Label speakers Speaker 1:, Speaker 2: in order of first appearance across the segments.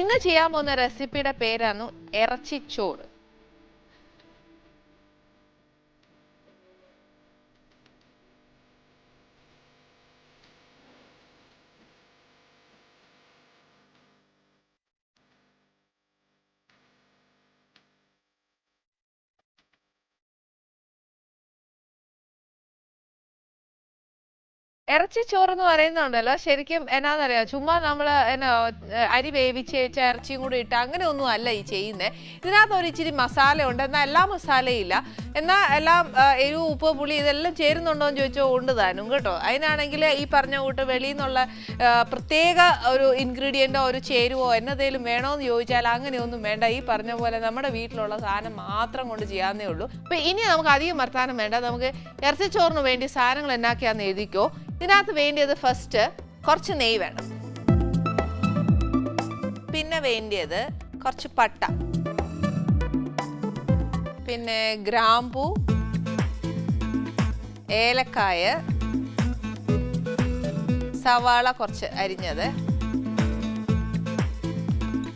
Speaker 1: ഇന്ന് ചെയ്യാൻ പോകുന്ന റെസിപ്പിയുടെ പേരാണ് ഇറച്ചിച്ചോറ്. ഇറച്ചി ചോറെന്ന് പറയുന്നുണ്ടല്ലോ. ശരിക്കും എന്നാന്നറിയാം? ചുമ്മാ നമ്മൾ എന്നാ അരി വേവിച്ച് വെച്ച ഇറച്ചിയും കൂടി ഇട്ട് അങ്ങനെ ഒന്നും അല്ല ഈ ചെയ്യുന്നത് ഇതിനകത്ത് ഒരു ഇച്ചിരി മസാല ഉണ്ട് എന്നാൽ എല്ലാ മസാലയില്ല എന്നാൽ എല്ലാം എരിവ് ഉപ്പ് പുളി ഇതെല്ലാം ചേരുന്നുണ്ടോ എന്ന് ചോദിച്ചോ ഉണ്ട് താനും കേട്ടോ. അതിനാണെങ്കിൽ ഈ പറഞ്ഞ കൂട്ട് വെളിയിൽ നിന്നുള്ള പ്രത്യേക ഒരു ഇൻഗ്രീഡിയന്റോ ഒരു ചേരുവോ എന്നതേലും വേണോന്ന് ചോദിച്ചാൽ അങ്ങനെയൊന്നും വേണ്ട. ഈ പറഞ്ഞ പോലെ നമ്മുടെ വീട്ടിലുള്ള സാധനം മാത്രം കൊണ്ട് ചെയ്യാവുന്നേ ഉള്ളൂ. അപ്പോൾ ഇനി നമുക്ക് അധികം വർത്താനം വേണ്ട. നമുക്ക് ഇറച്ചിച്ചോറിന് വേണ്ടി സാധനങ്ങൾ എന്നാക്കിയാന്ന് എഴുതിക്കോ. ഇതിനകത്ത് വേണ്ടിയത് ഫസ്റ്റ് കുറച്ച് നെയ്യ് വേണം. പിന്നെ വേണ്ടിയത് കുറച്ച് പട്ട. പിന്നെ ഗ്രാമ്പൂ ഏലക്കായ സവാള കുറച്ച് അരിഞ്ഞത്.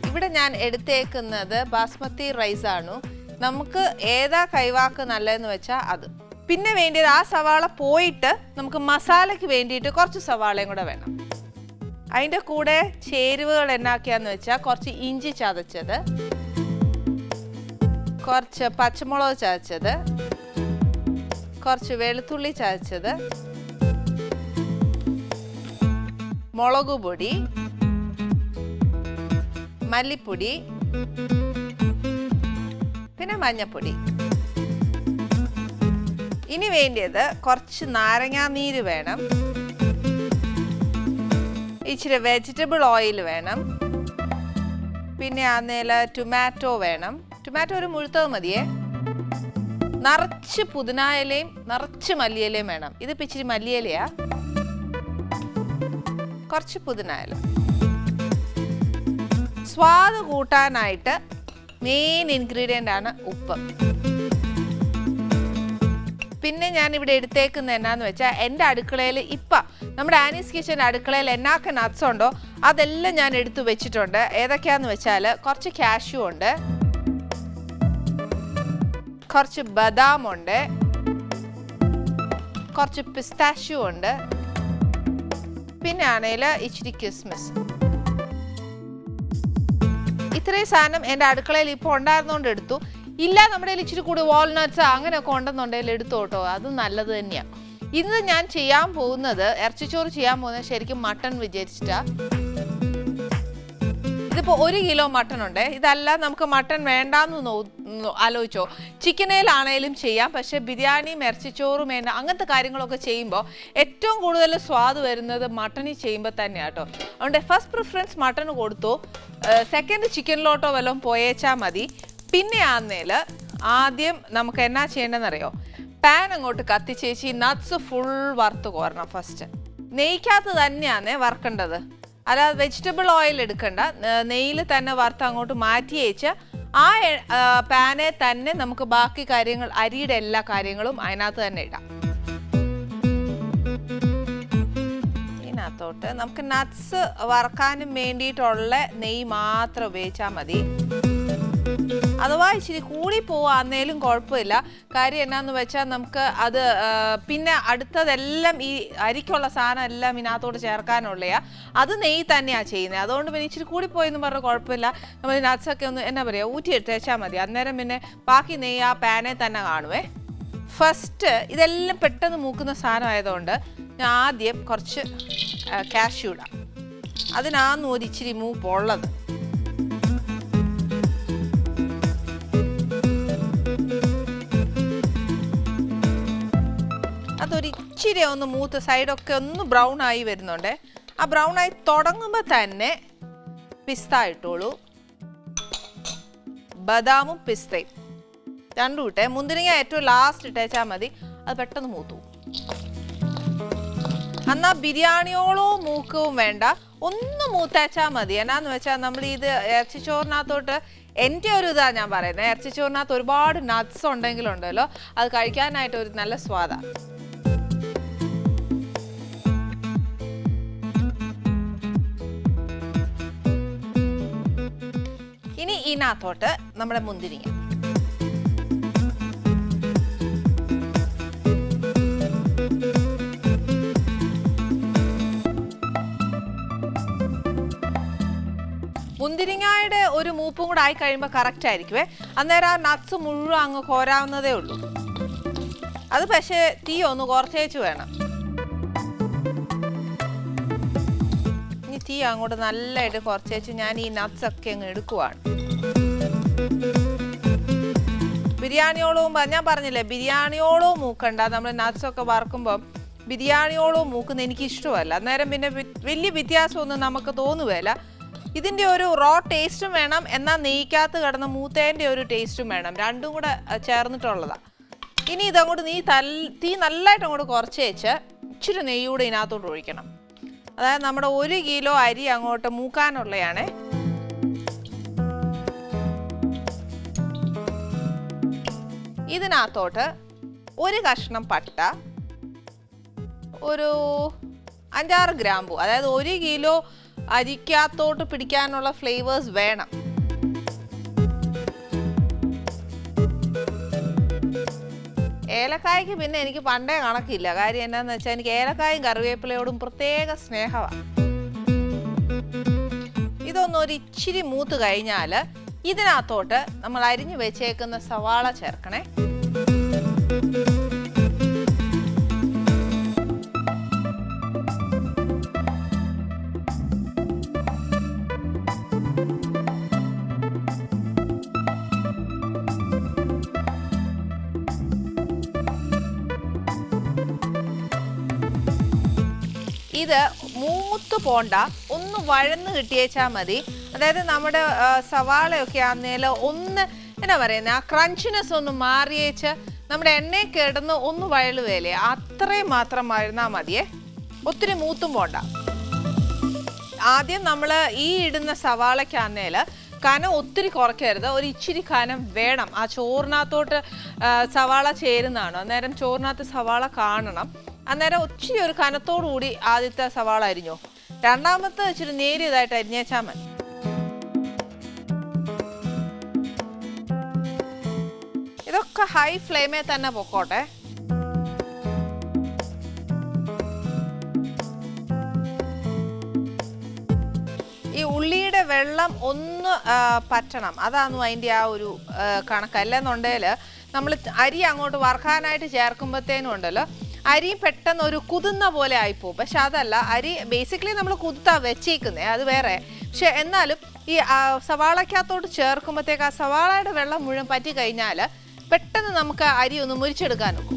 Speaker 1: ഇവിടെ ഞാൻ എടുത്തേക്കുന്നത് ബാസ്മതി റൈസ് ആണ്. നമുക്ക് ഏതാ കൈവാക്ക് നല്ലതെന്ന് വെച്ചാൽ അത്. പിന്നെ വേണ്ടിയത് ആ സവാള പോയിട്ട് നമുക്ക് മസാലയ്ക്ക് വേണ്ടിയിട്ട് കുറച്ച് സവാളയും കൂടെ വേണം. അതിന്റെ കൂടെ ചേരുവകൾ എന്നാക്കിയാന്ന് വെച്ചാൽ കുറച്ച് ഇഞ്ചി ചതച്ചത്. കുറച്ച് പച്ചമുളക് ചതച്ചത്. കുറച്ച് വെളുത്തുള്ളി ചതച്ചത്. മുളക് പൊടി. മല്ലിപ്പൊടി. പിന്നെ മഞ്ഞപ്പൊടി. ഇനി വേണ്ടിയത് കുറച്ച് നാരങ്ങാനീര് വേണം. ഇച്ചിരി വെജിറ്റബിൾ ഓയിൽ വേണം. പിന്നെ അന്നേല ടൊമാറ്റോ വേണം. ടൊമാറ്റോ ഒരു മുഴുത്തത് മതിയേ. നിറച്ച് പുതിനായലയും നിറച്ച് മല്ലിയിലയും വേണം. ഇതിപ്പോ ഇച്ചിരി മല്ലിയിലയാ. കുറച്ച് പുതിനായല. സ്വാദ് കൂട്ടാനായിട്ട് മെയിൻ ഇൻഗ്രീഡിയന്റ് ആണ് ഉപ്പ്. പിന്നെ ഞാൻ ഇവിടെ എടുത്തേക്കുന്ന എന്നാന്ന് വെച്ചാൽ എന്റെ അടുക്കളയിൽ ഇപ്പം നമ്മുടെ ആനീസ് കിച്ചന്റെ അടുക്കളയിൽ എന്നാക്ക നട്ട്സ് ഉണ്ടോ? അതെല്ലാം ഞാൻ എടുത്തു വെച്ചിട്ടുണ്ട്. ഏതൊക്കെയാന്ന് വെച്ചാൽ കുറച്ച് കാഷ്യൂ ഉണ്ട്. കുറച്ച് ബദാം ഉണ്ട്. കുറച്ച് പിസ്താഷ്യൂ ഉണ്ട്. പിന്നെ ആണെങ്കിൽ ഇച്ചിരി കിസ്മിസ് ഇത്രയും സാധനം എന്റെ അടുക്കളയിൽ ഇപ്പോൾ ഉണ്ടായിരുന്നുകൊണ്ട് എടുത്തു. ഇല്ല നമ്മുടെ കയ്യിൽ ഇച്ചിരി കൂടി വാൾനട്ട്സ് അങ്ങനെയൊക്കെ ഉണ്ടെന്നുണ്ടെങ്കിൽ എടുത്തോട്ടോ. അത് നല്ലത് തന്നെയാണ് ഇന്ന് ഞാൻ ചെയ്യാൻ പോകുന്നത് ഇറച്ചിച്ചോറ് ചെയ്യാൻ പോകുന്നത് ശരിക്കും മട്ടൺ വിചാരിച്ചിട്ടാ ഇതിപ്പോ ഒരു കിലോ മട്ടൺ ഉണ്ട്. ഇതല്ല നമുക്ക് മട്ടൺ വേണ്ടാന്ന് ആലോചിച്ചോ. ചിക്കനേലാണേലും ചെയ്യാം പക്ഷേ ബിരിയാണിയും ഇറച്ചിച്ചോറും വേണ്ട അങ്ങനത്തെ കാര്യങ്ങളൊക്കെ ചെയ്യുമ്പോൾ ഏറ്റവും കൂടുതൽ സ്വാദ് വരുന്നത് മട്ടണിൽ ചെയ്യുമ്പോൾ തന്നെയാണ് കേട്ടോ അതുകൊണ്ട് ഫസ്റ്റ് പ്രിഫറൻസ് മട്ടൺ കൊടുത്തു. സെക്കൻഡ് ചിക്കനിലോട്ടോ വല്ലതും പോയേച്ചാൽ മതി. പിന്നെ ആന്നേൽ ആദ്യം നമുക്ക് എന്നാ ചെയ്യേണ്ടതെന്നറിയോ? പാൻ അങ്ങോട്ട് കത്തിച്ചേച്ച് നട്ട്സ് ഫുൾ വറുത്ത് കോരണം ഫസ്റ്റ് നെയ്ക്കകത്ത് തന്നെയാണ് വറുക്കേണ്ടത്. അല്ലാതെ വെജിറ്റബിൾ ഓയിൽ എടുക്കണ്ട. നെയ്യിൽ തന്നെ വറുത്ത് അങ്ങോട്ട് മാറ്റി വെച്ച് ആ, പാനെ തന്നെ നമുക്ക് ബാക്കി കാര്യങ്ങൾ അരിയുടെ എല്ലാ കാര്യങ്ങളും അതിനകത്ത് തന്നെ ഇടാം. ഇതിനകത്തോട്ട് നമുക്ക് നട്ട്സ് വറക്കാനും വേണ്ടിയിട്ടുള്ള നെയ്യ് മാത്രം ഉപയോഗിച്ചാൽ മതി. അഥവാ ഇച്ചിരി കൂടി പോവാന്നേലും കുഴപ്പമില്ല. കാര്യം എന്നാന്ന് വെച്ചാൽ നമുക്ക് അത് പിന്നെ അടുത്തതെല്ലാം ഈ അരിക്കുള്ള സാധനം എല്ലാം ഇതിനകത്തോട് ചേർക്കാനുള്ളയാ. അത് നെയ്യ് തന്നെയാണ് ചെയ്യുന്നത് അതുകൊണ്ട് പിന്നെ ഇച്ചിരി കൂടി പോയെന്ന് പറഞ്ഞാൽ കുഴപ്പമില്ല. നമ്മൾ നട്ട്സൊക്കെ ഒന്ന് എന്നാ പറയുക ഊറ്റി വെച്ചാൽ മതി. അന്നേരം പിന്നെ ബാക്കി നെയ്യ് ആ പാനെ തന്നെ കാണുവേ. ഫസ്റ്റ് ഇതെല്ലാം പെട്ടെന്ന് മൂക്കുന്ന സാധനമായതുകൊണ്ട് ഞാൻ ആദ്യം കുറച്ച് കാഷ്യൂ ഇടാം. അതിനാന്ന് ഒരു ഇച്ചിരി അതൊരു ഇച്ചിരി ഒന്ന് മൂത്ത് സൈഡൊക്കെ ഒന്ന് ബ്രൗൺ ആയി വരുന്നുണ്ട്. ആ ബ്രൗൺ ആയി തുടങ്ങുമ്പോൾ തന്നെ പിസ്ത ഇട്ടോളൂ. ബദാമും പിസ്തയും രണ്ടും ഇട്ടേ. മുന്തിരിങ്ങ ഏറ്റവും ലാസ്റ്റ് ഇട്ടേച്ചാൽ മതി. അത് പെട്ടെന്ന് മൂത്തു എന്നാൽ എന്നാ ബിരിയാണിയോളോ മൂക്കവും വേണ്ട. ഒന്ന് മൂത്തേച്ചാൽ മതി. എന്നാന്ന് വെച്ചാൽ നമ്മൾ ഇത് ഇറച്ചിച്ചോറിനകത്തോട്ട് എന്റെ ഒരു ഇതാണ് ഞാൻ പറയുന്നത് ഇറച്ചിച്ചോറിനകത്ത് ഒരുപാട് നട്ട്സ് ഉണ്ടെങ്കിലുണ്ടല്ലോ. അത് കഴിക്കാനായിട്ട് ഒരു നല്ല സ്വാദാണ് ഇതിനകത്തോട്ട് നമ്മുടെ മുന്തിരിങ്ങ. മുന്തിരിങ്ങയുടെ ഒരു മൂപ്പും കൂടെ ആയി കഴിയുമ്പോൾ കറക്റ്റ് ആയിരിക്കുമേ അന്നേരം ആ നട്ട്സ് മുഴുവൻ അങ്ങ് കോരാവുന്നതേ ഉള്ളൂ. അത് പക്ഷേ തീ ഒന്ന് കുറച്ചേച്ച് വേണം. ഇനി തീ അങ്ങോട്ട് നല്ലതായിട്ട് കുറച്ചേച്ച് ഞാൻ ഈ നട്ട്സ് ഒക്കെ അങ്ങ് എടുക്കുവാണ്. ബിരിയാണിയോളവും ഞാൻ പറഞ്ഞില്ലേ ബിരിയാണിയോളവും മൂക്കണ്ട. നമ്മൾ നാച്ചൊക്കെ വറക്കുമ്പം ബിരിയാണിയോളവും മൂക്കുന്ന എനിക്ക് ഇഷ്ടമല്ല അന്നേരം പിന്നെ വലിയ വ്യത്യാസമൊന്നും നമുക്ക് തോന്നുകയില്ല ഇതിന്റെ ഒരു റോ ടേസ്റ്റും വേണം. എന്നാൽ നെയ്ക്കകത്ത് കിടന്ന മൂത്തേന്റെ ഒരു ടേസ്റ്റും വേണം. രണ്ടും കൂടെ ചേർന്നിട്ടുള്ളതാണ് ഇനി ഇതങ്ങോട്ട് നീ തൽ തീ നല്ലതായിട്ട് അങ്ങോട്ട് കുറച്ച് വെച്ച് ഇച്ചിരി നെയ്യൂടെ ഇതിനകത്തോട്ട് ഒഴിക്കണം. അതായത് നമ്മുടെ ഒരു കിലോ അരി അങ്ങോട്ട് മൂക്കാനുള്ളതാണ് ഇതിനകത്തോട്ട് ഒരു കഷ്ണം പട്ട ഒരു അഞ്ചാറ് ഗ്രാമ്പു അതായത് ഒരു കിലോ അരിക്കകത്തോട്ട് പിടിക്കാനുള്ള ഫ്ലേവേഴ്സ് വേണം. ഏലക്കായ്ക്ക് പിന്നെ എനിക്ക് പണ്ടേ കണക്കില്ല. കാര്യം എന്താണെന്ന് വെച്ചാൽ എനിക്ക് ഏലക്കായും കറിവേപ്പിലയോടും പ്രത്യേക സ്നേഹമാണ് ഇതൊന്നൊരിച്ചിരി മൂത്ത് കഴിഞ്ഞാൽ ഇതിനകത്തോട്ട് നമ്മൾ അരിഞ്ഞു വെച്ചേക്കുന്ന സവാള ചേർക്കണേ. ഇത് മൂത്ത് പോണ്ട ഒന്ന് വഴന്ന് കിട്ടിയേച്ചാൽ മതി. അതായത് നമ്മുടെ സവാളയൊക്കെ ആന്നേൽ ഒന്ന് എന്നാ പറയുന്നത് ആ ക്രഞ്ചിനെസ് ഒന്ന് മാറിയേച്ച് നമ്മുടെ എണ്ണയിൽ കിടന്ന് ഒന്ന് വഴലുവേലേ അത്രയും മാത്രം മരുന്നാൽ മതിയേ. ഒത്തിരി മൂത്തും പോണ്ട. ആദ്യം നമ്മൾ ഈ ഇടുന്ന സവാളയ്ക്കാന്നേൽ കനം ഒത്തിരി കുറയ്ക്കരുത്. ഒരു ഇച്ചിരി കനം വേണം. ആ ചോറിനകത്തോട്ട് സവാള ചേരുന്നതാണ്? അന്നേരം ചോറിനകത്ത് സവാള കാണണം. അന്നേരം ഒത്തിരി ഒരു കനത്തോടു കൂടി ആദ്യത്തെ സവാള അരിഞ്ഞോ. രണ്ടാമത്തെ ഇച്ചിരി നേരിയതായിട്ട് അരിഞ്ഞേച്ചാൽ മതി. ഇതൊക്കെ ഹൈ ഫ്ലെയിമേ തന്നെ പൊക്കോട്ടെ. ഈ ഉള്ളിയുടെ വെള്ളം ഒന്ന് പറ്റണം. അതാണ് അതിന്റെ ആ ഒരു കണക്ക്. അല്ലെന്നുണ്ടെങ്കിൽ നമ്മൾ അരി അങ്ങോട്ട് വറുക്കാനായിട്ട് ചേർക്കുമ്പോഴത്തേനും ഉണ്ടല്ലോ അരി പെട്ടെന്ന് ഒരു കുതുന്ന പോലെ ആയിപ്പോവും. പക്ഷെ അതല്ല അരി ബേസിക്കലി നമ്മൾ കുതുത്താ വെച്ചേക്കുന്നത് അത് വേറെ. പക്ഷെ എന്നാലും ഈ സവാളയ്ക്കകത്തോട്ട് ചേർക്കുമ്പോഴത്തേക്ക് ആ സവാളയുടെ വെള്ളം മുഴുവൻ പറ്റി കഴിഞ്ഞാൽ പെട്ടെന്ന് നമുക്ക് അരി ഒന്ന് മുരിച്ചെടുക്കാൻ നോക്കും.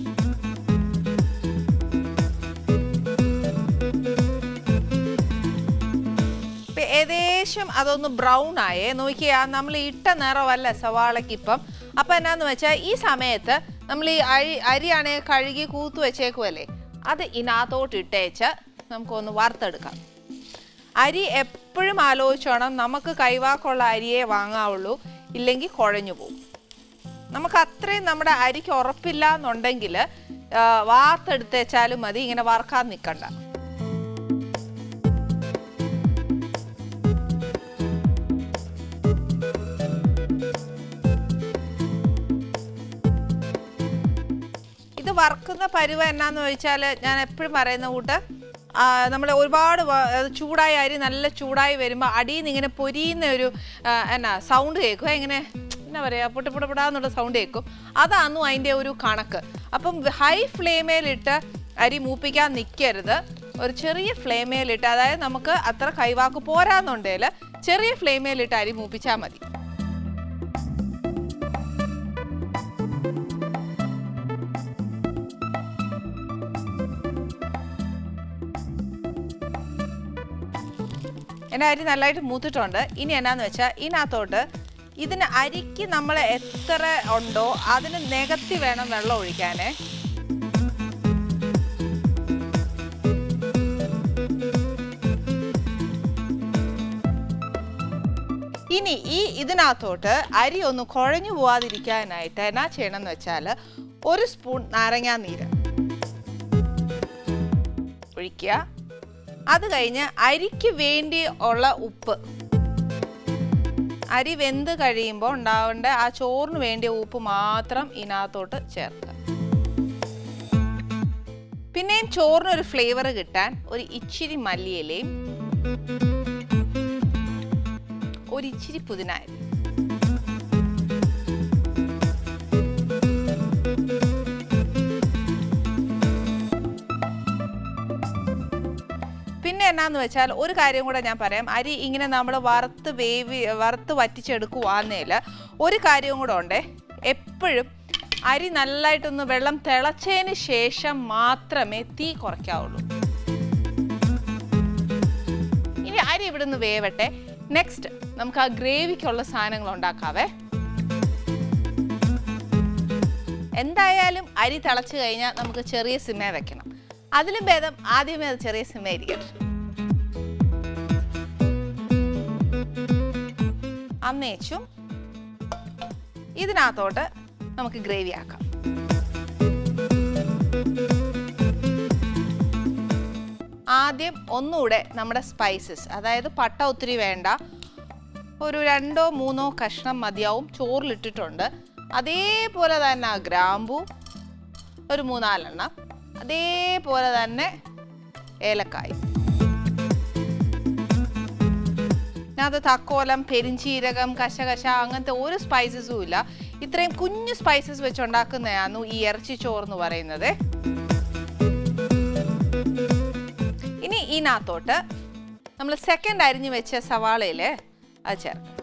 Speaker 1: ഏകദേശം അതൊന്ന് ബ്രൗൺ ആയേ. നോക്കിയാ നമ്മൾ ഇട്ട നിറമല്ല സവാളയ്ക്ക് ഇപ്പം അപ്പൊ എന്നാന്ന് വെച്ചാൽ ഈ സമയത്ത് നമ്മൾ ഈ അരി അരിയാണെ കഴുകി കൂത്തു വെച്ചേക്കുമല്ലേ അത് ഇതിനകത്തോട്ട് ഇട്ടേച്ച് നമുക്കൊന്ന് വറുത്തെടുക്കാം. അരി എപ്പോഴും ആലോചിച്ചോണം നമുക്ക് കൈവാക്കുള്ള അരിയെ വാങ്ങാവുള്ളൂ ഇല്ലെങ്കിൽ കുഴഞ്ഞു പോകും നമുക്ക് അത്രയും നമ്മുടെ അരിക്ക് ഉറപ്പില്ല എന്നുണ്ടെങ്കിൽ വാർത്തെടുത്തേച്ചാലും മതി ഇങ്ങനെ വറക്കാൻ നിൽക്കണ്ട ഇത് വറുക്കുന്ന പരുവ എന്നാന്ന് ചോദിച്ചാൽ ഞാൻ എപ്പോഴും പറയുന്ന കൂട്ട് നമ്മൾ ഒരുപാട് ചൂടായി അരി നല്ല ചൂടായി വരുമ്പോൾ അടിയിൽ നിന്ന് ഇങ്ങനെ പൊരിയുന്ന ഒരു എന്നാ സൗണ്ട് കേൾക്കുക ഇങ്ങനെ എന്നാ പറയുക പൊട്ടിപ്പൊടപ്പെടാന്നുള്ള സൗണ്ട് കേൾക്കും. അതാന്നു അതിന്റെ ഒരു കണക്ക്. അപ്പം ഹൈ ഫ്ലെയിമേലിട്ട് അരി മൂപ്പിക്കാൻ നിൽക്കരുത് ഒരു ചെറിയ ഫ്ലെയിമേലിട്ട് അതായത് നമുക്ക് അത്ര കൈവാക്ക് പോരാന്നുണ്ടെങ്കിൽ ചെറിയ ഫ്ലെയിമേലിട്ട് അരി മൂപ്പിച്ചാൽ മതി. എന്റെ അരി നല്ലതായിട്ട് മൂത്തിട്ടുണ്ട്. ഇനി എന്നാന്ന് വെച്ചാൽ ഇതിനകത്തോട്ട് ഇതിന് അരിക്ക് നമ്മൾ എത്ര ഉണ്ടോ അതിന് നികത്തി വേണം വെള്ളം ഒഴിക്കാനേ. ഇനി ഈ ഇതിനകത്തോട്ട് അരി ഒന്ന് കുഴഞ്ഞു പോവാതിരിക്കാനായിട്ട് എന്നാ ചെയ്യണമെന്ന് വെച്ചാൽ ഒരു സ്പൂൺ നാരങ്ങാ നീര് ഒഴിക്കുക. അത് കഴിഞ്ഞ് അരിക്ക് വേണ്ടി ഉള്ള ഉപ്പ് അരി വെന്ത് കഴിയുമ്പോൾ ഉണ്ടാവേണ്ട ആ ചോറിന് വേണ്ടിയ ഉപ്പ് മാത്രം ഇതിനകത്തോട്ട് ചേർക്കുക. പിന്നെയും ചോറിന് ഒരു ഫ്ലേവർ കിട്ടാൻ ഒരു ഇച്ചിരി മല്ലിയിലയും ഒരു ഇച്ചിരി എന്നാന്ന് വെച്ചാൽ ഒരു കാര്യം കൂടെ ഞാൻ പറയാം. അരി ഇങ്ങനെ നമ്മൾ വറുത്ത് വേവി വറുത്ത് വറ്റിച്ചെടുക്കുവാന്നേൽ ഒരു കാര്യവും കൂടെ ഉണ്ടേ. എപ്പോഴും അരി നല്ലതായിട്ടൊന്ന് വെള്ളം തിളച്ചതിന് ശേഷം മാത്രമേ തീ കുറയ്ക്കാവുള്ളൂ. ഇനി അരി ഇവിടുന്ന് വേവട്ടെ. നെക്സ്റ്റ് നമുക്ക് ആ ഗ്രേവിക്കുള്ള സാധനങ്ങൾ ഉണ്ടാക്കാവേ. എന്തായാലും അരി തിളച്ച് കഴിഞ്ഞാൽ നമുക്ക് ചെറിയ സിമ്മേ വെക്കണം. അതിലും ഭേദം ആദ്യമേ അത് ചെറിയ സിമ്മേ ഇരിക്കട്ടെ. അന്നേച്ചും ഇതിനകത്തോട്ട് നമുക്ക് ഗ്രേവി ആക്കാം. ആദ്യം ഒന്നുകൂടെ നമ്മുടെ സ്പൈസസ് അതായത് പട്ട ഒത്തിരി വേണ്ട. ഒരു രണ്ടോ മൂന്നോ കഷ്ണം മതിയാവും. ചോറിലിട്ടിട്ടുണ്ട്. അതേപോലെ തന്നെ ആ ഗ്രാമ്പു ഒരു മൂന്നാലെണ്ണം. അതേപോലെ തന്നെ ഏലക്കായി. അത് തക്കോലം പെരിഞ്ചീരകം കശകശ അങ്ങനത്തെ ഒരു സ്പൈസസും ഇല്ല. ഇത്രയും കുഞ്ഞു സ്പൈസസ് വെച്ചുണ്ടാക്കുന്നതാണ് ഈ ഇറച്ചി എന്ന് പറയുന്നത്. ഇനി ഇതിനകത്തോട്ട് നമ്മൾ സെക്കൻഡ് അരിഞ്ഞു വെച്ച സവാളയിൽ അത് ചേർക്കാം.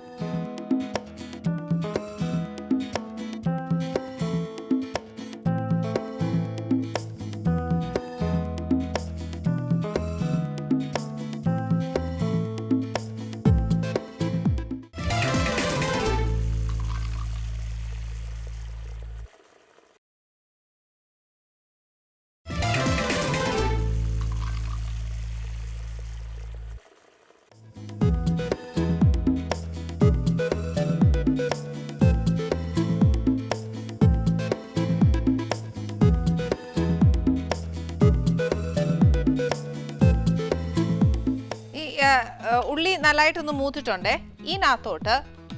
Speaker 1: ഉള്ളി നല്ലതായിട്ടൊന്ന് മൂത്തിട്ടുണ്ടേ. ഇതിനകത്തോട്ട്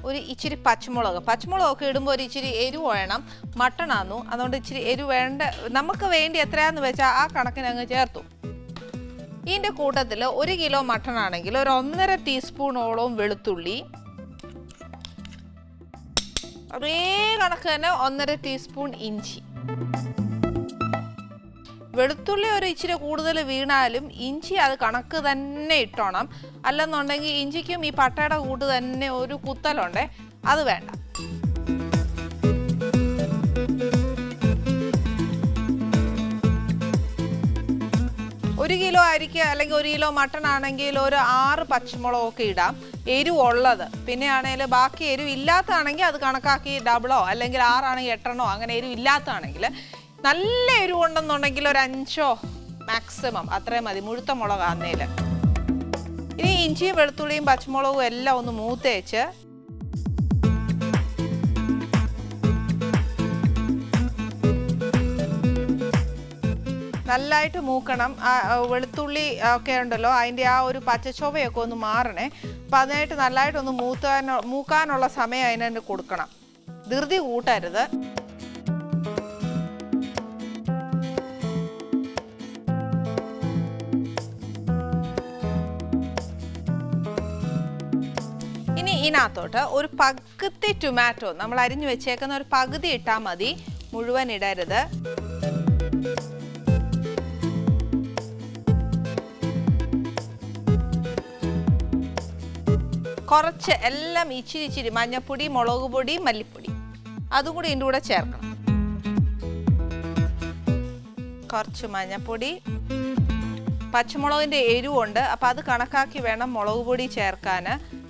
Speaker 1: ഒരു ഇച്ചിരി പച്ചമുളക്. പച്ചമുളകൊക്കെ ഇടുമ്പോൾ ഒരു ഇച്ചിരി എരിവ് വേണം. മട്ടണാന്നു അതുകൊണ്ട് ഇച്ചിരി എരിവ് വേണ്ട. നമുക്ക് വേണ്ടി എത്രയാന്ന് വെച്ചാൽ ആ കണക്കിന് അങ്ങ് ചേർത്തു. ഇതിന്റെ കൂട്ടത്തിൽ ഒരു കിലോ മട്ടൺ ആണെങ്കിൽ ഒരു ഒന്നര ടീസ്പൂണോളം വെളുത്തുള്ളി. ഒരേ കണക്ക് തന്നെ ഒന്നര ടീസ്പൂൺ ഇഞ്ചി. വെളുത്തുള്ളി ഒരു ഇച്ചിരി കൂടുതൽ വീണാലും ഇഞ്ചി അത് കണക്ക് തന്നെ ഇട്ടോണം. അല്ലെന്നുണ്ടെങ്കിൽ ഇഞ്ചിക്കും ഈ പട്ടയുടെ കൂട്ട് തന്നെ ഒരു കുത്തലുണ്ട്. അത് വേണ്ട. ഒരു കിലോ അരിക്ക് അല്ലെങ്കിൽ ഒരു കിലോ മട്ടൺ ആണെങ്കിൽ ഒരു ആറ് പച്ചമുളകൊക്കെ ഇടാം. എരിവുള്ളത്. പിന്നെ ആണെങ്കിൽ ബാക്കി എരിവ് ഇല്ലാത്തതാണെങ്കിൽ അത് കണക്കാക്കി ഡബിളോ അല്ലെങ്കിൽ ആറാണെങ്കിൽ എട്ടെണ്ണോ അങ്ങനെ എരിവ് ഇല്ലാത്തതാണെങ്കിൽ നല്ല എരിവ് ഉണ്ടെന്നുണ്ടെങ്കിൽ ഒരു അഞ്ചോ മാക്സിമം അത്രയും മതി. മുഴുത്ത മുളക് അന്നേൽ ഇനി ഇഞ്ചിയും വെളുത്തുള്ളിയും പച്ചമുളകും എല്ലാം ഒന്ന് മൂത്തേച്ച് നല്ലതായിട്ട് മൂക്കണം. ആ, വെളുത്തുള്ളി ഒക്കെ ഉണ്ടല്ലോ അതിന്റെ ആ ഒരു പച്ചച്ചൊവയൊക്കെ ഒന്ന് മാറണേ. അപ്പം അതിനായിട്ട് നല്ലതായിട്ടൊന്ന് മൂത്താൻ മൂക്കാനുള്ള സമയം അതിനെ കൊടുക്കണം. ധൃതി കൂട്ടരുത്. ഇതിനകത്തോട്ട് ഒരു പകുതി ടൊമാറ്റോ നമ്മൾ അരിഞ്ഞു വെച്ചേക്കുന്ന ഒരു പകുതി ഇട്ടാൽ മതി. മുഴുവൻ ഇടരുത്. കുറച്ച് എല്ലാം ഇച്ചിരി ഇച്ചിരി മഞ്ഞപ്പൊടി മുളക് പൊടി മല്ലിപ്പൊടി. അതും കൂടി ഇതിന്റെ കൂടെ ചേർക്കണം. കുറച്ച് മഞ്ഞപ്പൊടി. പച്ചമുളകിന്റെ എരിവുണ്ട്. അപ്പോൾ അത് കണക്കാക്കി വേണം മുളക് പൊടി ചേർക്കാൻ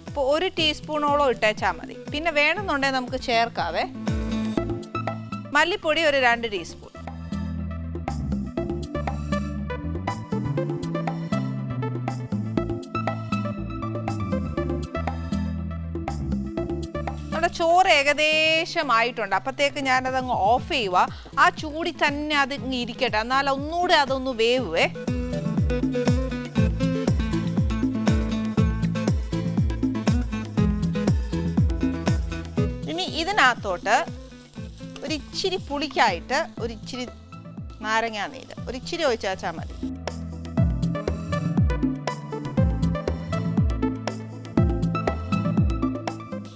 Speaker 1: ഇപ്പോൾ ഒരു ടീസ്പൂണോളം ഇട്ടേച്ചാൽ മതി. പിന്നെ വേണമെന്നുണ്ടെങ്കിൽ നമുക്ക് ചേർക്കാവേ. മല്ലിപ്പൊടി ഒരു രണ്ട് ടീസ്പൂൺ. നമ്മുടെ ചോറ് ഏകദേശം ആയിട്ടുണ്ട് അപ്പത്തേക്ക് ഞാനതങ്ങ് ഓഫ് ചെയ്യുക ആ ചൂടി തന്നെ അത് ഇരിക്കട്ടെ. എന്നാൽ ഒന്നുകൂടെ അതൊന്ന് വേവുവേ. ഇതിനകത്തോട്ട് ഒരു ഇച്ചിരി പുളിക്കായിട്ട് ഒരു ഇച്ചിരി നാരങ്ങാ നീര്. ഒരു ഇച്ചിരി ഒഴിച്ചാൽ മതി.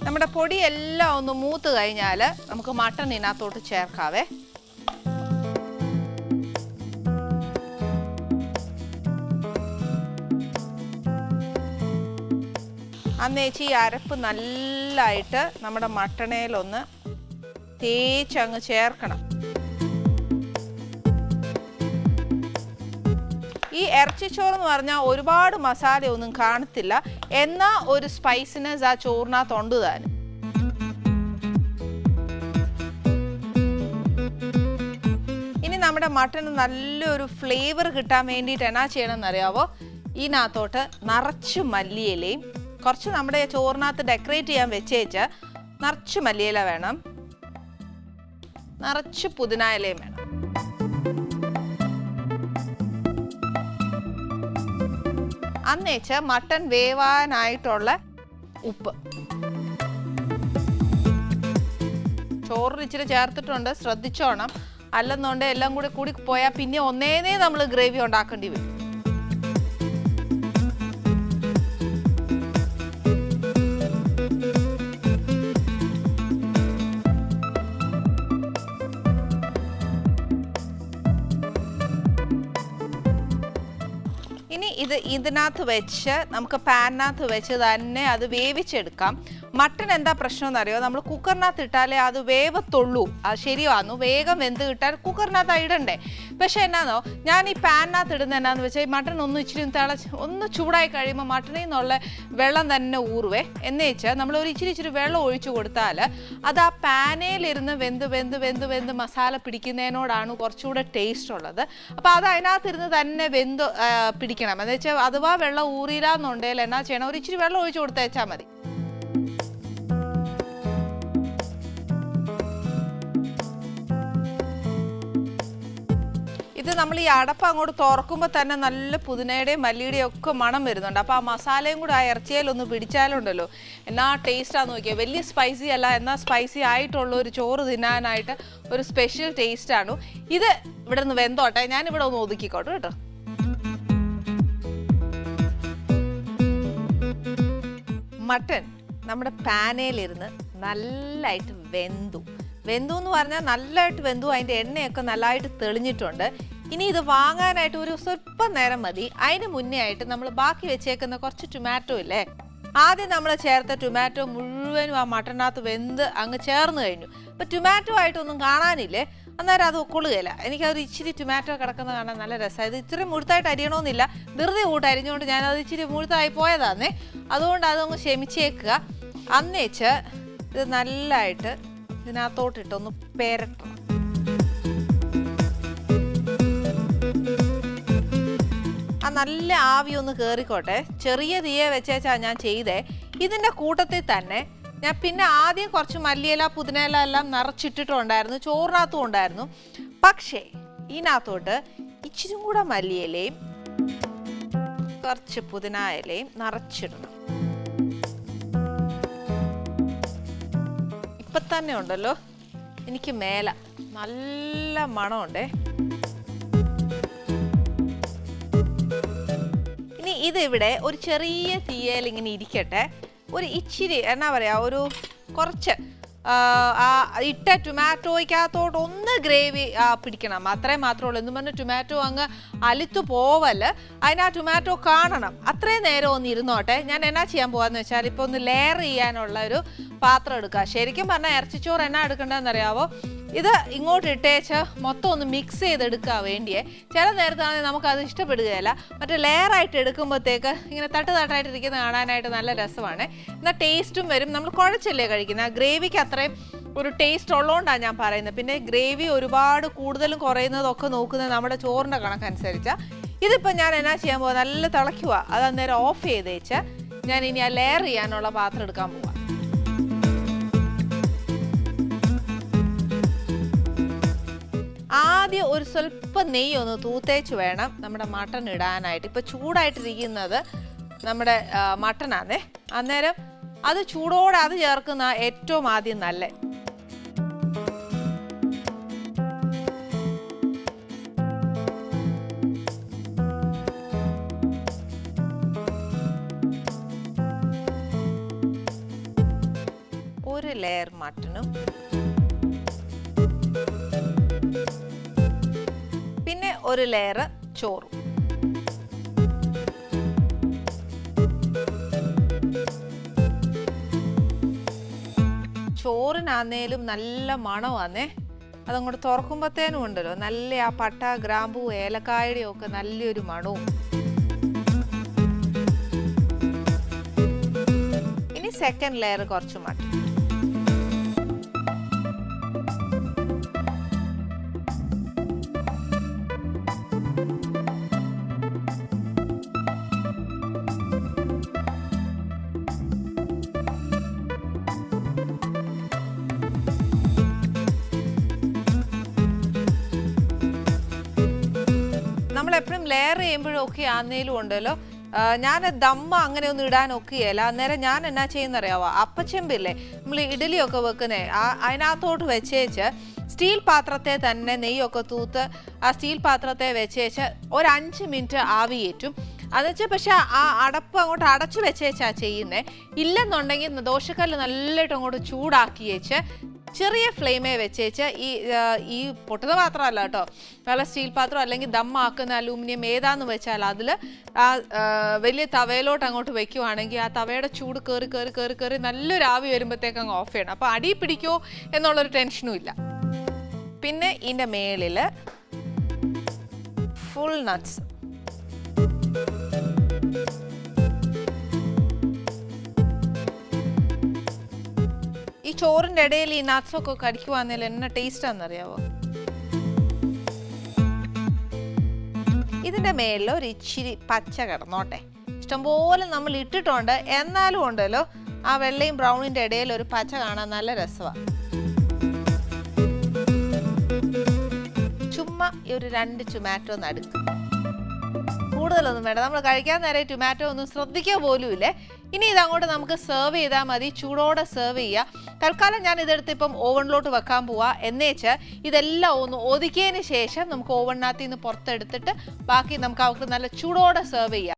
Speaker 1: നമ്മുടെ പൊടി എല്ലാം ഒന്ന് മൂത്ത് കഴിഞ്ഞാൽ നമുക്ക് മട്ടൺ ഇതിനകത്തോട്ട് ചേർക്കാവേ. അന്നേച്ചി ഈ അരപ്പ് നല്ലതായിട്ട് നമ്മുടെ മട്ടണയിലൊന്ന് തേച്ചങ്ങ് ചേർക്കണം. ഈ ഇറച്ചിച്ചോറ് എന്ന് പറഞ്ഞാൽ ഒരുപാട് മസാലയൊന്നും കാണത്തില്ല. എന്നാൽ ഒരു സ്പൈസിനെസ് ആ ചോറിനകത്തുണ്ട് താനും. ഇനി നമ്മുടെ മട്ടന് നല്ലൊരു ഫ്ലേവർ കിട്ടാൻ വേണ്ടിയിട്ട് എന്നാ ചെയ്യണമെന്നറിയാവോ ഇതിനകത്തോട്ട് നിറച്ച് മല്ലിയിലയും കുറച്ച് നമ്മുടെ ചോറിനകത്ത് ഡെക്കറേറ്റ് ചെയ്യാൻ വെച്ചേച്ച് നിറച്ച് മല്ലിയില വേണം. നിറച്ച് പുതിന ഇലയും വേണം. അന്നേച്ച് മട്ടൺ വേവാനായിട്ടുള്ള ഉപ്പ്. ചോറിന് ഇച്ചിരി ചേർത്തിട്ടുണ്ട് ശ്രദ്ധിച്ചോണം. അല്ലെന്നുണ്ട് എല്ലാം കൂടി കൂടി പോയാൽ പിന്നെ ഒന്നേനേ നമ്മൾ ഗ്രേവി ഉണ്ടാക്കേണ്ടി വരും. ഇതിനകത്ത് വെച്ച് നമുക്ക് പാനിനകത്ത് വെച്ച് തന്നെ അത് വേവിച്ചെടുക്കാം. മട്ടൻ എന്താ പ്രശ്നം എന്നറിയോ? നമ്മൾ കുക്കറിനകത്ത് ഇട്ടാലേ അത് വേവത്തുള്ളൂ. അത് ശരിയാന്നു വേഗം വെന്ത് കിട്ടാൻ കുക്കറിനകത്ത് ഇടണ്ടേ. പക്ഷെ എന്നാന്നോ? ഞാൻ ഈ പാനിനകത്ത് ഇടുന്ന എന്നാന്ന് വെച്ചാൽ ഈ മട്ടൺ ഒന്ന് ഇച്ചിരി തിളച്ച് ഒന്ന് ചൂടായി കഴിയുമ്പോൾ മട്ടണിൽ നിന്നുള്ള വെള്ളം തന്നെ ഊറുവേ. എന്ന് വെച്ചാൽ നമ്മൾ ഒരു ഇച്ചിരി ഇച്ചിരി വെള്ളം ഒഴിച്ചു കൊടുത്താൽ അത് ആ പാനയിലിരുന്ന് വെന്ത് വെന്ത് വെന്ത് വെന്ത് മസാല പിടിക്കുന്നതിനോടാണ് കുറച്ചുകൂടെ ടേസ്റ്റ് ഉള്ളത്. അപ്പോൾ അത് അതിനകത്തിരുന്ന് തന്നെ വെന്ത് പിടിക്കണം. എന്ന് വെച്ചാൽ അഥവാ വെള്ളം ഊറിയില്ല എന്നുണ്ടെങ്കിൽ എന്നാ ചെയ്യണം? ഒരു ഇച്ചിരി വെള്ളം ഒഴിച്ചു കൊടുത്തേച്ചാൽ മതി. നമ്മൾ ഈ അടപ്പ് അങ്ങോട്ട് തുറക്കുമ്പോൾ തന്നെ നല്ല പുതിനയുടെയും മല്ലിയുടെയും ഒക്കെ മണം വരുന്നുണ്ട്. അപ്പോൾ ആ മസാലയും കൂടെ ആ ഇറച്ചിയിലൊന്ന് പിടിച്ചാലുണ്ടല്ലോ. എന്നാ ടേസ്റ്റാന്ന് നോക്കിയാൽ വലിയ സ്പൈസി അല്ല എന്നാൽ സ്പൈസി ആയിട്ടുള്ള ഒരു ചോറ് തിന്നാനായിട്ട് ഒരു സ്പെഷ്യൽ ടേസ്റ്റാണ് ഇത് ഇവിടെ നിന്ന് വെന്തോട്ടെ. ഞാൻ ഇവിടെ ഒന്ന് ഒതുക്കിക്കോട്ടെ കേട്ടോ. മട്ടൺ നമ്മുടെ പാനയിലിരുന്ന് നല്ലതായിട്ട് വെന്തു. വെന്തു എന്ന് പറഞ്ഞാൽ നല്ലതായിട്ട് വെന്തു. അതിന്റെ എണ്ണയൊക്കെ നല്ലതായിട്ട് തെളിഞ്ഞിട്ടുണ്ട്. ഇനി ഇത് വാങ്ങാനായിട്ട് ഒരു സ്വല്പം നേരം മതി. അതിന് മുന്നേ ആയിട്ട് നമ്മൾ ബാക്കി വെച്ചേക്കുന്ന കുറച്ച് ടൊമാറ്റോ ഇല്ലേ? ആദ്യം നമ്മൾ ചേർത്ത ടൊമാറ്റോ മുഴുവനും ആ മട്ടനകത്ത് വെന്ത് അങ്ങ് ചേർന്ന് കഴിഞ്ഞു. അപ്പം ടൊമാറ്റോ ആയിട്ടൊന്നും കാണാനില്ലേ? അന്നേരം അത് കൊള്ളുകയില്ല എനിക്കത് ഇച്ചിരി ടൊമാറ്റോ കിടക്കുന്ന കാണാൻ നല്ല രസമാണ് ഇത് ഇത്രയും മുഴുത്തായിട്ട് അരിയണമെന്നില്ല ധൃതി കൂട്ട് അരിഞ്ഞുകൊണ്ട് ഞാനത് ഇച്ചിരി മുഴുത്തായി പോയതാന്നേ. അതുകൊണ്ട് അതൊന്ന് ക്ഷമിച്ചേക്കുക അന്നേച്ച് ഇത് നല്ലതായിട്ട് ഇതിനകത്തോട്ടിട്ടൊന്ന് പെരട്ടണം. നല്ല ആവി ഒന്ന് കയറിക്കോട്ടെ ചെറിയ തീയെ വെച്ചേച്ചാ ഞാൻ ചെയ്തേ. ഇതിന്റെ കൂട്ടത്തിൽ തന്നെ ഞാൻ പിന്നെ ആദ്യം കുറച്ച് മല്ലിയില പുതിനയില എല്ലാം നിറച്ചിട്ടിട്ടുണ്ടായിരുന്നു. ചോറിനകത്തും ഉണ്ടായിരുന്നു. പക്ഷേ ഇതിനകത്തോട്ട് ഇച്ചിരി കൂടെ മല്ലിയിലയും കുറച്ച് പുതിന നിറച്ചിടണം. ഇപ്പം തന്നെ ഉണ്ടല്ലോ. എനിക്ക് മേല നല്ല മണമുണ്ടേ. ഇതിവിടെ ഒരു ചെറിയ തീയയിൽ ഇങ്ങനെ ഇരിക്കട്ടെ. ഒരു ഇച്ചിരി എന്നാ പറയാ ഒരു കുറച്ച് ആ, ഇട്ട ടൊമാറ്റോയ്ക്കകത്തോട്ട് ഒന്ന് ഗ്രേവി പിടിക്കണം. അത്രേ മാത്രമേ ഉള്ളൂ എന്ന് പറഞ്ഞ് ടൊമാറ്റോ അങ്ങ് അലുത്തു പോവൽ. അതിന് ടൊമാറ്റോ കാണണം. അത്രയും നേരം ഒന്ന് ഇരുന്നോട്ടെ. ഞാൻ എന്നാ ചെയ്യാൻ പോകാന്ന് വെച്ചാൽ ഇപ്പൊ ഒന്ന് ലെയർ ചെയ്യാനുള്ള ഒരു പാത്രം എടുക്കുക ശരിക്കും പറഞ്ഞാൽ ഇറച്ചിച്ചോറ് എന്നാ എടുക്കേണ്ടതെന്ന് അറിയാവോ ഇത് ഇങ്ങോട്ട് ഇട്ടേച്ച് മൊത്തം ഒന്ന് മിക്സ് ചെയ്തെടുക്കാൻ വേണ്ടിയേ. ചില നേരത്താണെങ്കിൽ നമുക്കത് ഇഷ്ടപ്പെടുകയില്ല. മറ്റേ ലെയറായിട്ട് എടുക്കുമ്പോഴത്തേക്ക് ഇങ്ങനെ തട്ട് തട്ടായിട്ട് ഇരിക്കുന്ന കാണാനായിട്ട് നല്ല രസമാണ്. എന്നാൽ ടേസ്റ്റും വരും. നമ്മൾ കുഴച്ചല്ലേ കഴിക്കുന്നത് ആ ഗ്രേവിക്ക് അത്രയും ഒരു ടേസ്റ്റ് ഉള്ളതുകൊണ്ടാണ് ഞാൻ പറയുന്നത്. പിന്നെ ഗ്രേവി ഒരുപാട് കൂടുതലും കുറയുന്നതൊക്കെ നോക്കുന്നത് നമ്മുടെ ചോറിന്റെ കണക്കനുസരിച്ചാണ് ഇതിപ്പോൾ ഞാൻ എന്നാ ചെയ്യാൻ പോകുക നല്ല തിളയ്ക്കുക അത് അന്നേരം ഓഫ് ചെയ്തേച്ച് ഞാൻ ഇനി ആ ലെയർ ചെയ്യാനുള്ള പാത്രം എടുക്കാൻ പോവാം. ആദ്യം ഒരു സ്വല്പം നെയ്യ് ഒന്ന് തൂത്തേച്ച് വേണം നമ്മുടെ മട്ടൺ ഇടാനായിട്ട്. ഇപ്പം ചൂടായിട്ടിരിക്കുന്നത് നമ്മുടെ മട്ടണാന്നേ അന്നേരം അത് ചൂടോടെ അത് ചേർക്കുന്ന ഏറ്റവും ആദ്യം നല്ല ലെയർ ചോറും. ചോറിനാന്നേലും നല്ല മണമാന്നേ. അതങ്ങോട്ട് തുറക്കുമ്പോഴത്തേനും ഉണ്ടല്ലോ. നല്ല ആ പട്ട ഗ്രാമ്പു ഏലക്കായുടെ ഒക്കെ നല്ലൊരു മണവും. ഇനി സെക്കൻഡ് ലെയർ കുറച്ച് മട്ടൻ ചെയ്യുമ്പോഴും ഒക്കെ ആന്നേലും ഉണ്ടല്ലോ. ഞാൻ ദമ്മ അങ്ങനെ ഒന്നും ഇടാൻ ഒക്കെയല്ല അന്നേരം ഞാൻ എന്നാ ചെയ്യുന്നറിയാവോ? അപ്പച്ചെമ്പില്ലേ നമ്മൾ ഇഡലിയൊക്കെ വെക്കുന്നേ അതിനകത്തോട്ട് വെച്ചേച്ച് സ്റ്റീൽ പാത്രത്തെ തന്നെ നെയ്യൊക്കെ തൂത്ത് ആ സ്റ്റീൽ പാത്രത്തെ വെച്ചേച്ച് ഒരു അഞ്ച് മിനിറ്റ് ആവിയേറ്റും. അതെന്നുവെച്ചാൽ പക്ഷെ ആ അടപ്പ് അങ്ങോട്ട് അടച്ചു വെച്ചേച്ചാ ചെയ്യുന്നത് ഇല്ലെന്നുണ്ടെങ്കിൽ ദോശക്കല്ല് നല്ലതായിട്ട് അങ്ങോട്ട് ചൂടാക്കി വെച്ച് ചെറിയ ഫ്ലെയിമേ വെച്ചേച്ച് ഈ ഈ പൊട്ടുന്ന പാത്രമല്ല കേട്ടോ. നല്ല സ്റ്റീൽ പാത്രം അല്ലെങ്കിൽ ദമ്മാക്കുന്ന അലൂമിനിയം ഏതാന്ന് വെച്ചാൽ അതിൽ ആ വലിയ തവയിലോട്ട് അങ്ങോട്ട് വെക്കുവാണെങ്കിൽ ആ തവയുടെ ചൂട് കയറി കയറി കയറി കയറി നല്ലൊരു ആവി വരുമ്പോഴത്തേക്ക് അങ്ങ് ഓഫ് ചെയ്യണം. അപ്പോൾ അടി പിടിക്കുമോ എന്നുള്ളൊരു ടെൻഷനും ഇല്ല. പിന്നെ ഇതിന്റെ മേളിൽ ഫുൾ നട്ട്സ് ഈ ചോറിന്റെ ഇടയിൽ ഈ nuts ഒക്കെ കടിക്കുവാന്നേൽ എന്നെ ടേസ്റ്റ് ആണെന്നറിയാവോ ഇതിന്റെ മേലിൽ ഒരു ഇച്ചിരി പച്ച കിടന്നോട്ടെ. ഇഷ്ടംപോലെ നമ്മൾ ഇട്ടിട്ടുണ്ട്. എന്നാലും ഉണ്ടല്ലോ ആ വെള്ളയും ബ്രൗണിന്റെ ഇടയിൽ ഒരു പച്ച കാണാൻ നല്ല രസമാണ് ചുമ്മാ ഒരു രണ്ട് ചുമാറ്റോ നടുക്കും കൂടുതലൊന്നും വേണ്ട. നമ്മൾ കഴിക്കാൻ നേരെ ടൊമാറ്റോ ഒന്നും ശ്രദ്ധിക്കുക പോലും ഇല്ലേ ഇനി ഇതങ്ങോട്ട് നമുക്ക് സെർവ് ചെയ്താൽ മതി. ചൂടോടെ സെർവ് ചെയ്യുക. തൽക്കാലം ഞാൻ ഇതെടുത്ത് ഇപ്പം ഓവണിലോട്ട് വെക്കാൻ പോവാ. എന്നേച്ച് ഇതെല്ലാം ഒന്ന് ഒതുക്കിയതിന് ശേഷം നമുക്ക് ഓവണിനകത്ത് നിന്ന് പുറത്തെടുത്തിട്ട് ബാക്കി നമുക്ക് അവർക്ക് നല്ല ചൂടോടെ സെർവ് ചെയ്യാം.